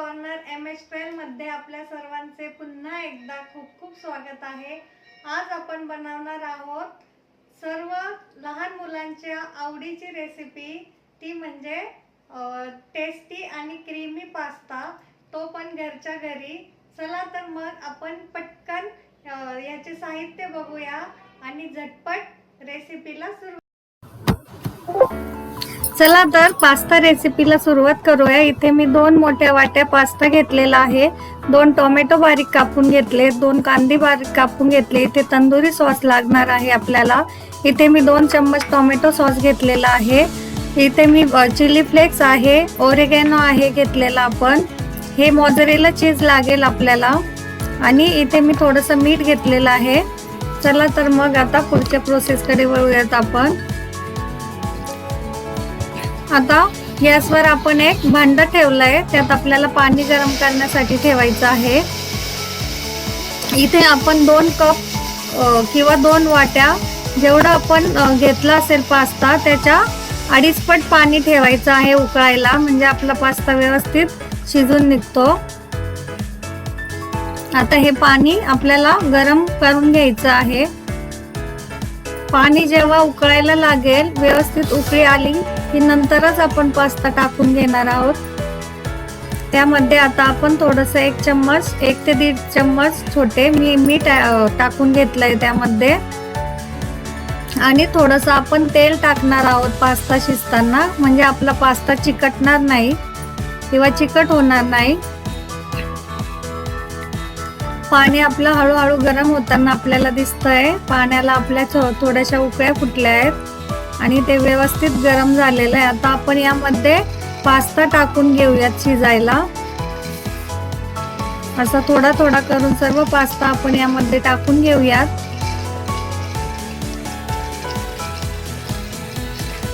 Corner M H मध्ये आपल्या सर्वांचे पुन्हा एकदा खूप खूप स्वागत आहे. आज आपण बनवणार आहोत सर्व लहान मुलांच्या आवडीची रेसिपी ती म्हणजे टेस्टी आणि क्रीमी पास्ता तो पण घरच्या घरी. चला तर मग आपण पटकन याचे साहित्य बघूया आणि झटपट रेसिपीला सुरू चला तर पास्ता रेसिपीला सुरुवात करूया. इथे मी दोन मोठ्या वाट्या पास्ता घेतलेला आहे. दोन टोमॅटो बारीक कापून घेतले दोन कांदे बारीक कापून घेतले. इथे तंदुरी सॉस लागणार आहे आपल्याला. इथे मी दोन चम्मच टोमॅटो सॉस घेतलेला आहे. इथे मी चिली फ्लेक्स आहे ओरेगॅनो आहे घेतलेला आपण. हे मोझरेला चीज लागेल आपल्याला. आणि इथे मी थोडंसं मीठ घेतलेलं आहे. चला तर मग आता पुढच्या प्रोसेसकडे वळूयात आपण. आता गॅसवर आपण एक भांड ठेवलंय. त्यात आपल्याला पाणी गरम करण्यासाठी ठेवायचं आहे. इथे आपण दोन कप किंवा दोन वाट्या जेवढं आपण घेतलं घेतला असेल पास्ता त्याच्या अडीचपट पाणी ठेवायचं आहे उकळायला. म्हणजे आपला पास्ता व्यवस्थित शिजून निघतो. आता हे पाणी आपल्याला गरम करून घ्यायचं आहे. पाणी जेव्हा उकळायला लागेल व्यवस्थित उकळी आली की नंतरच आपण पास्ता टाकून घेणार आहोत. त्यामध्ये आता आपण थोडस एक चम्मच एक ते दीड चम्मच छोटे मी मीठ टाकून टाकून घेतलंय त्यामध्ये. आणि थोडस आपण तेल टाकणार आहोत पास्ता शिजताना. म्हणजे आपला पास्ता चिकटणार नाही किंवा चिकट होणार नाही. पाणी आपलं हळूहळू गरम होताना आपल्याला दिसतंय. पाण्याला आपल्या थोड्याशा उकळ्या फुटल्या आहेत. आणि ते व्यवस्थित गरम झालेलं आहे. आता आपण यामध्ये पास्ता टाकून घेऊयात शिजायला. असा थोडा थोडा करून सर्व पास्ता आपण यामध्ये टाकून घेऊयात.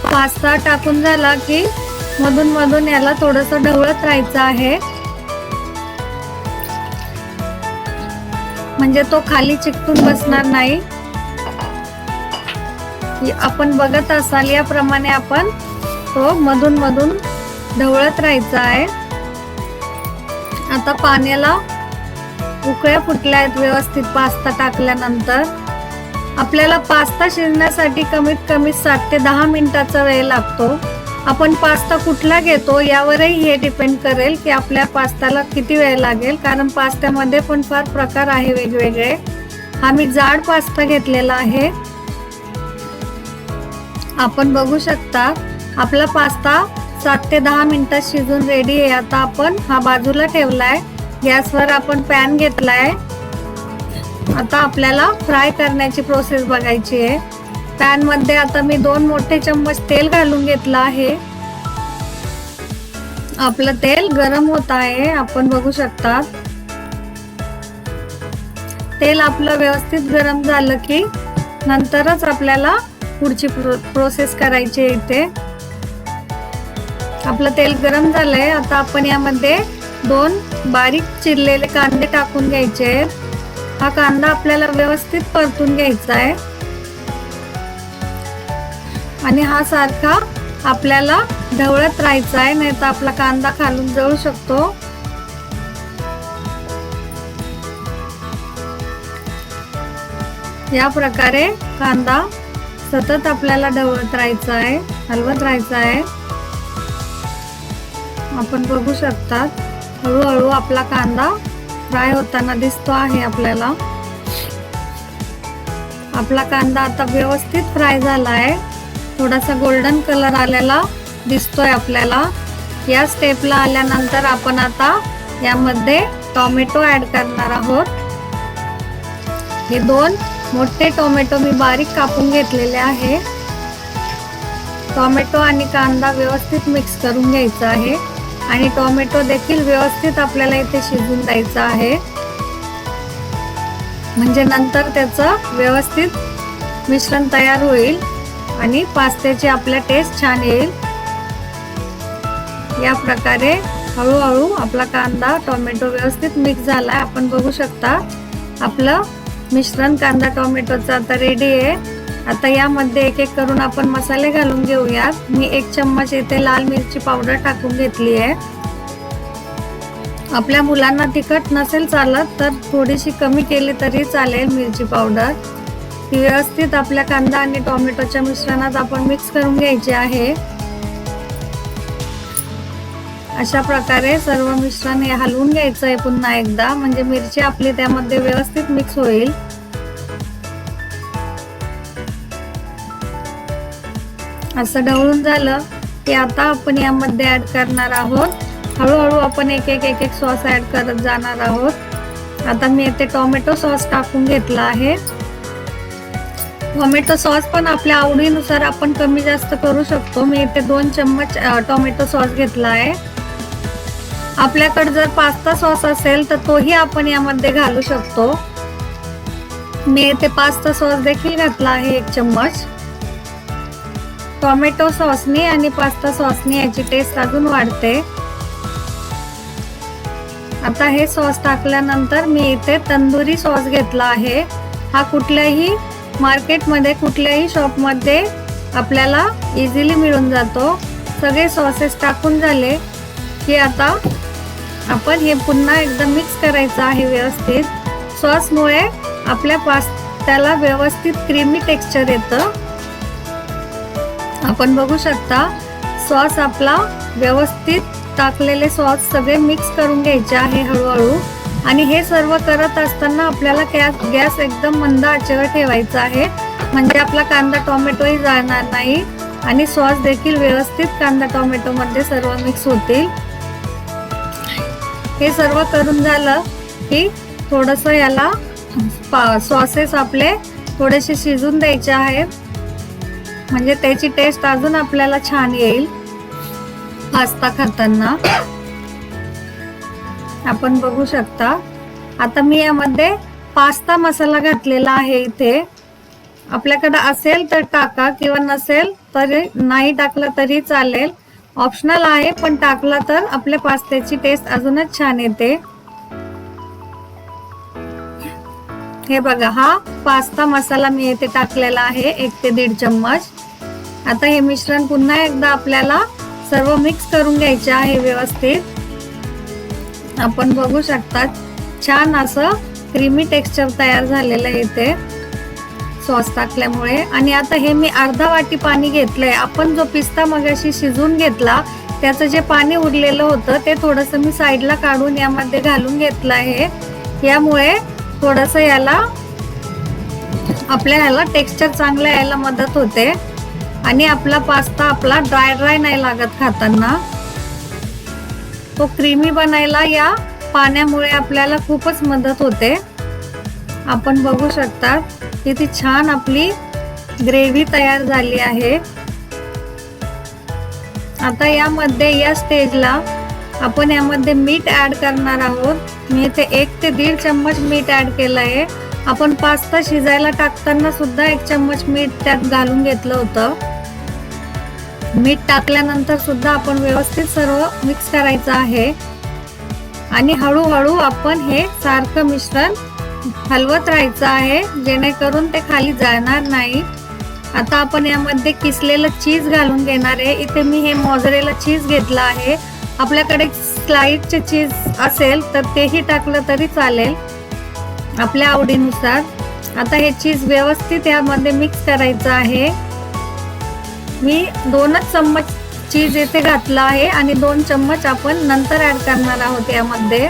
पास्ता टाकून झाला की मधून मधून याला थोडस ढवळत राहायचं आहे. म्हणजे तो खाली चिकटून बसणार नाही. आपण बघत असाल याप्रमाणे आपण तो मधून मधून ढवळत राहायचा आहे. आता पाण्याला उकळ्या फुटल्या आहेत व्यवस्थित पास्ता टाकल्यानंतर. आपल्याला पास्ता शिजण्यासाठी कमीत कमी सात ते दहा मिनिटाचा वेळ लागतो. आपण पास्ता कुठला घेतो यावरही हे डिपेंड करेल की आपल्या पास्त्याला किती वेळ लागेल. कारण पास्त्यामध्ये पण फार प्रकार आहे वेगवेगळे. हा मी जाड पास्ता घेतलेला आहे. आपण बघू शकता आपला पास्ता सात ते दहा मिनिटात शिजून रेडी आहे. आता आपण हा बाजूला ठेवलाय. गॅसवर आपण पॅन घेतलाय. आता आपल्याला फ्राय करण्याची प्रोसेस बघायची आहे. पॅनमध्ये आता मी दोन मोठे चम्मच तेल घालून घेतलं आहे. आपलं तेल गरम होत आहे आपण बघू शकता तेल आपलं व्यवस्थित गरम झालं की नंतरच आपल्याला पुढची प्रो प्रोसेस करायची आहे इथे. आपलं तेल गरम झालंय आता आपण यामध्ये दोन बारीक चिरलेले कांदे टाकून घ्यायचे आहेत. हा कांदा आपल्याला व्यवस्थित परतून घ्यायचा आहे. आणि हा सारखा आपल्याला ढवळत राहायचा आहे नाही तर आपला कांदा खालून जळू शकतो. या प्रकारे कांदा सतत आपल्याला ढवळत राहायचा आहे हलवत राहायचा आहे आपण बघू शकतात हळूहळू आपला कांदा फ्राय होताना दिसतो आहे आपल्याला. आपला कांदा आता व्यवस्थित फ्राय झाला आहे थोडासा गोल्डन कलर आलेला दिसतोय आपल्याला. या स्टेपला आल्यानंतर आपण आता यामध्ये टोमॅटो ऍड करणार आहोत. हे दोन मोठे टोमॅटो मी बारीक कापून घेतलेले आहे. टोमॅटो आणि कांदा व्यवस्थित मिक्स करून घ्यायचा आहे. आणि टोमॅटो देखील व्यवस्थित आपल्याला इथे शिजून द्यायचा आहे. म्हणजे नंतर त्याचं व्यवस्थित मिश्रण तयार होईल. आणि पास्त्याची आपल्या टेस्ट छान येईल. या प्रकारे हळूहळू आपला कांदा टोमॅटो व्यवस्थित मिक्स झाला आपण बघू शकता आपलं मिश्रण कांदा टोमॅटोचं आता रेडी आहे. आता यामध्ये एक एक करून आपण मसाले घालून घेऊयात. मी एक चम्मच येथे लाल मिरची पावडर टाकून घेतली आहे. आपल्या मुलांना तिखट नसेल चालत तर थोडीशी कमी केली तरी चालेल मिरची पावडर. व्यवस्थित आपल्या कांदा आणि टोमॅटोच्या मिश्रणात आपण मिक्स करून घ्यायची आहे. अशा प्रकारे सर्व मिश्रण हे हलवून घ्यायचं आहे पुन्हा एकदा. म्हणजे मिरची आपली त्यामध्ये व्यवस्थित मिक्स होईल. असं ढवळून झालं की आता आपण यामध्ये ऍड करणार आहोत. हळूहळू आपण एक एक एक एक सॉस ऍड करत जाणार आहोत. आता मी येथे टोमॅटो सॉस टाकून घेतला आहे. टोमॅटो सॉस पण आपल्या आवडीनुसार आपण कमी जास्त करू शकतो. मी इथे दोन चम्मच टोमॅटो सॉस घेतला आहे. आपल्याकडे जर पास्ता सॉस असेल तर तोही आपण यामध्ये घालू शकतो. मी इथे पास्ता सॉस देखील घातला आहे एक चम्मच. टोमॅटो सॉसने आणि पास्ता सॉसने याची टेस्ट अजून वाढते. आता हे सॉस टाकल्यानंतर मी इथे तंदुरी सॉस घेतला आहे. हा कुठल्याही मार्केटमध्ये कुठल्याही शॉपमध्ये आपल्याला इझिली मिळून जातो. सगळे सॉसेस टाकून झाले की आता आपण हे पुन्हा एकदम मिक्स करायचं आहे व्यवस्थित. सॉसमुळे आपल्या पास्त्याला व्यवस्थित क्रीमी टेक्स्चर येतं. आपण बघू शकता सॉस आपला व्यवस्थित टाकलेले सॉस सगळे मिक्स करून घ्यायचे आहे हळूहळू. आणि हे सर्व करत असताना आपल्याला गॅस गॅस एकदम मंद आचेवर ठेवायचा आहे. म्हणजे आपला कांदा टोमॅटोही जाणार नाही. आणि सॉस देखील व्यवस्थित कांदा टोमॅटोमध्ये सर्व मिक्स होतील. हे सर्व करून झालं की थोडस याला सॉसेस आपले थोडेसे शिजून द्यायचे आहेत. म्हणजे त्याची टेस्ट अजून आपल्याला छान येईल. पास्ता खाताना आपण बघू शकता. आता मी यामध्ये पास्ता मसाला घातलेला आहे इथे. आपल्याकडे असेल तर टाका किंवा नसेल तरी नाही टाकलं तरी चालेल. ऑप्शनल आहे पण टाकला तर आपल्या पास्त्याची टेस्ट अजूनच छान येते. हे बघा हा पास्ता मसाला मी येथे टाकलेला आहे एक ते दीड चम्मच. आता हे मिश्रण पुन्हा एकदा आपल्याला सर्व मिक्स करून घ्यायचे आहे व्यवस्थित. आपण बघू शकता छान असं क्रीमी टेक्स्चर तयार झालेलं आहे इथे. सॉस टाकल्यामुळे. आणि आता हे मी अर्धा वाटी पाणी घेतलंय. आपण जो पिस्ता मगाशी शिजून घेतला त्याचं जे पाणी उरलेलं होतं ते थोडंसं मी साईडला काढून यामध्ये घालून घेतलं आहे. यामुळे थोडंसं याला आपल्या ह्याला टेक्स्चर चांगलं यायला मदत होते. आणि आपला पास्ता आपला ड्राय ड्राय नाही लागत खाताना. तो क्रीमी बनायला या पाण्यामुळे आपल्याला खूपच मदत होते. आपण बघू शकता किती छान आपली ग्रेव्ही तयार झाली आहे. आता यामध्ये या स्टेजला आपण यामध्ये मीठ ऍड करणार आहोत. मी इथे एक ते दीड चम्मच मीठ ऍड केलं आहे. आपण पास्ता शिजायला टाकताना सुद्धा एक चम्मच मीठ त्यात घालून घेतलं होतं. मीठ टाकल्यानंतर सुद्धा आपण व्यवस्थित सर्व मिक्स करायचं आहे. आणि हळूहळू आपण हे सारखं मिश्रण हलवत राहायचं आहे जेणेकरून ते खाली जाणार नाही. आता आपण यामध्ये किसलेलं चीज घालून घेणार आहे. इथे मी हे मोजरेला चीज घेतलं आहे. आपल्याकडे स्लाईडचे चीज असेल तर तेही टाकलं तरी चालेल. आपल्या आवडीनुसार. आता हे चीज व्यवस्थित यामध्ये मिक्स करायचं आहे. मी दोनच चम्मच चीज येथे घातला आहे आणि दोन चम्मच आपण नंतर ऍड करणार आहोत यामध्ये.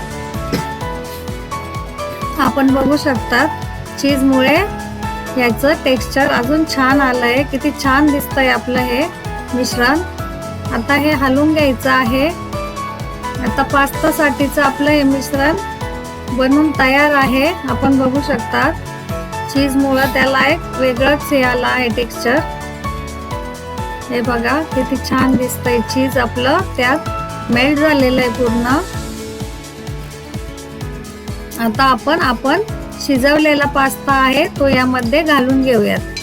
आपण बघू शकतात चीजमुळे याचं टेक्स्चर अजून छान आलंय. किती छान दिसतंय आपलं हे मिश्रण. आता हे हलवून घ्यायचं आहे. आता पास्तासाठीचं आपलं हे मिश्रण बनून तयार आहे. आपण बघू शकतात चीजमुळं त्याला एक वेगळंच हे आलं आहे टेक्स्चर हे बघा किती छान दिसतंय चीज आपलं. त्यात मेल्ट झालेलं आहे पूर्ण. आता आपण आपण शिजवलेला पास्ता आहे तो यामध्ये घालून घेऊयात.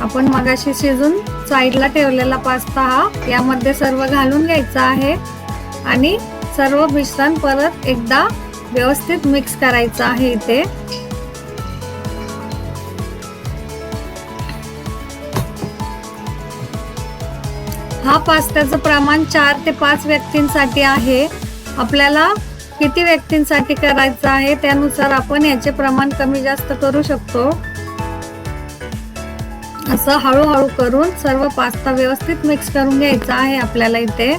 आपण मगाशी शिजून साईडला ठेवलेला पास्ता हा यामध्ये सर्व घालून घ्यायचा आहे. आणि सर्व मिश्रण परत एकदा व्यवस्थित मिक्स करायचं आहे इथे. हा पास्त्याचं प्रमाण चार ते पाच व्यक्तींसाठी आहे. आपल्याला किती व्यक्तींसाठी करायचं आहे त्यानुसार आपण याचे प्रमाण कमी जास्त करू शकतो. असं हळूहळू करून सर्व पास्ता व्यवस्थित मिक्स करून घ्यायचा आहे आपल्याला इथे.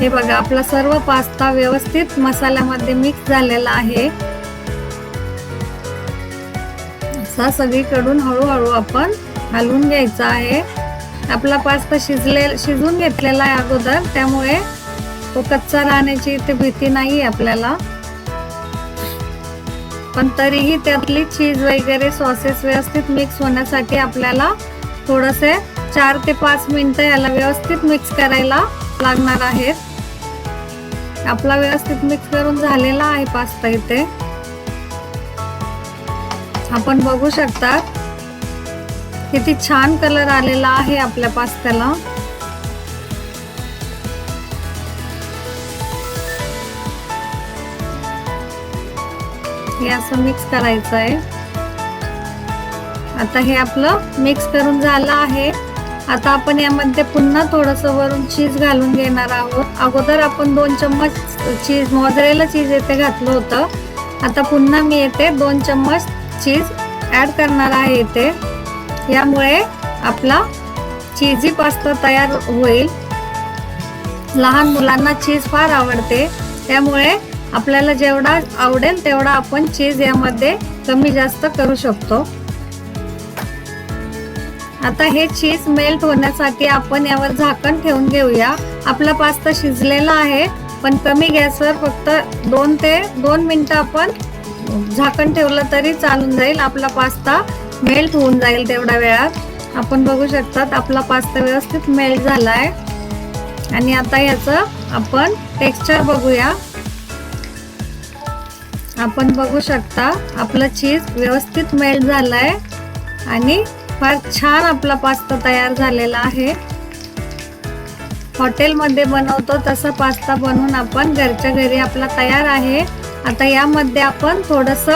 हे बघा आपला सर्व पास्ता व्यवस्थित मसाल्यामध्ये मिक्स झालेला आहे. असा सगळीकडून हळूहळू आपण हलवून घ्यायचा आहे. आपला पास्ता शिजले शिजून घेतलेला आहे अगोदर. त्यामुळे तो कच्चा राहण्याची इथे भीती नाही आपल्याला. पण तरीही त्यातली चीज वगैरे सॉसेस व्यवस्थित मिक्स होण्यासाठी आपल्याला थोडंसे चार ते पाच मिनिटं याला व्यवस्थित मिक्स करायला लागणार आहेत. आपला व्यवस्थित मिक्स करून झालेला आहे पास्ता इथे. आपण बघू शकता किती छान कलर आलेला आहे आपल्या पास्त्याला. हे असं मिक्स करायचं आहे आता हे आपलं मिक्स करून झालं आहे. आता आपण यामध्ये पुन्हा थोडस वरून चीज घालून घेणार आहोत. अगोदर आपण दोन चम्मच चीज मोजरेला चीज येथे घातलं होतं. आता पुन्हा मी येथे दोन चम्मच चीज ऍड करणार आहे इथे. यामुळे आपला चीजी पास्ता तयार होईल. लहान मुलांना चीज फार आवडते. त्यामुळे आपल्याला जेवढा आवडेल तेवढा आपण चीज यामध्ये कमी जास्त करू शकतो. आता हे चीज मेल्ट होण्यासाठी आपण यावर झाकण ठेवून घेऊया. आपला पास्ता शिजलेला आहे पण कमी गॅसवर फक्त दोन ते दोन मिनिटं आपण झाकण ठेवलं तरी चालून जाईल आपला पास्ता मेल्ट होऊन जाईल तेवढ्या वेळात. आपण बघू शकतात आपला पास्ता व्यवस्थित मेल्ट झाला आहे आणि आता याचं आपण टेक्स्चर बघूया. आपण बघू शकता आपलं चीज व्यवस्थित मेल्ट झालाय. आणि फार छान आपला पास्ता तयार झालेला आहे. हॉटेलमध्ये बनवतो तसा पास्ता बनवून आपण घरच्या घरी आपला तयार आहे. आता यामध्ये आपण थोडस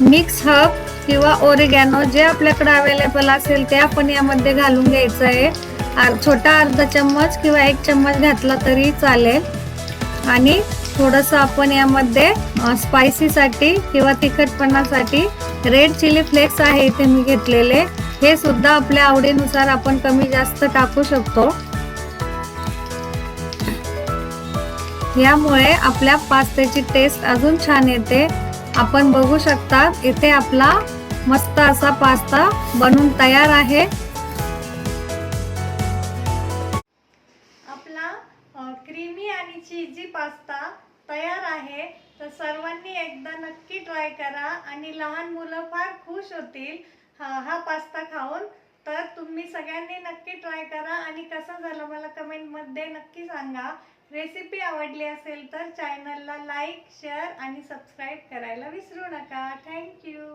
मिक्स हब किंवा ओरिगॅनो जे आपल्याकडे अवेलेबल असेल ते आपण यामध्ये घालून घ्यायचं आहे. छोटा अर्धा चम्मच किंवा एक चम्मच घातला तरी चालेल. आणि थोडंसं आपण यामध्ये स्पायसीसाठी किंवा तिखटपणासाठी रेड चिली फ्लेक्स आहे इथे मी घेतलेले. हे सुद्धा आपल्या आवडीनुसार आपण कमी जास्त टाकू शकतो. यामुळे आपल्या पास्त्याची टेस्ट अजून छान येते. आपण बघू शकता इथे आपला मस्त असा पास्ता बनून तयार आहे. आपला क्रीमी आणि चीजी पास्ता तयार आहे. तर सर्वांनी एकदा नक्की ट्राय करा आणि लहान मुलं फार खुश होतील हा हा पास्ता खाऊन. तर तुम्ही सगळ्यांनी नक्की ट्राय करा आणि कसं झालं मला कमेंटमध्ये नक्की सांगा. रेसिपी आवडली असेल तर चॅनलला लाईक शेअर आणि सबस्क्राईब करायला विसरू नका. थँक्यू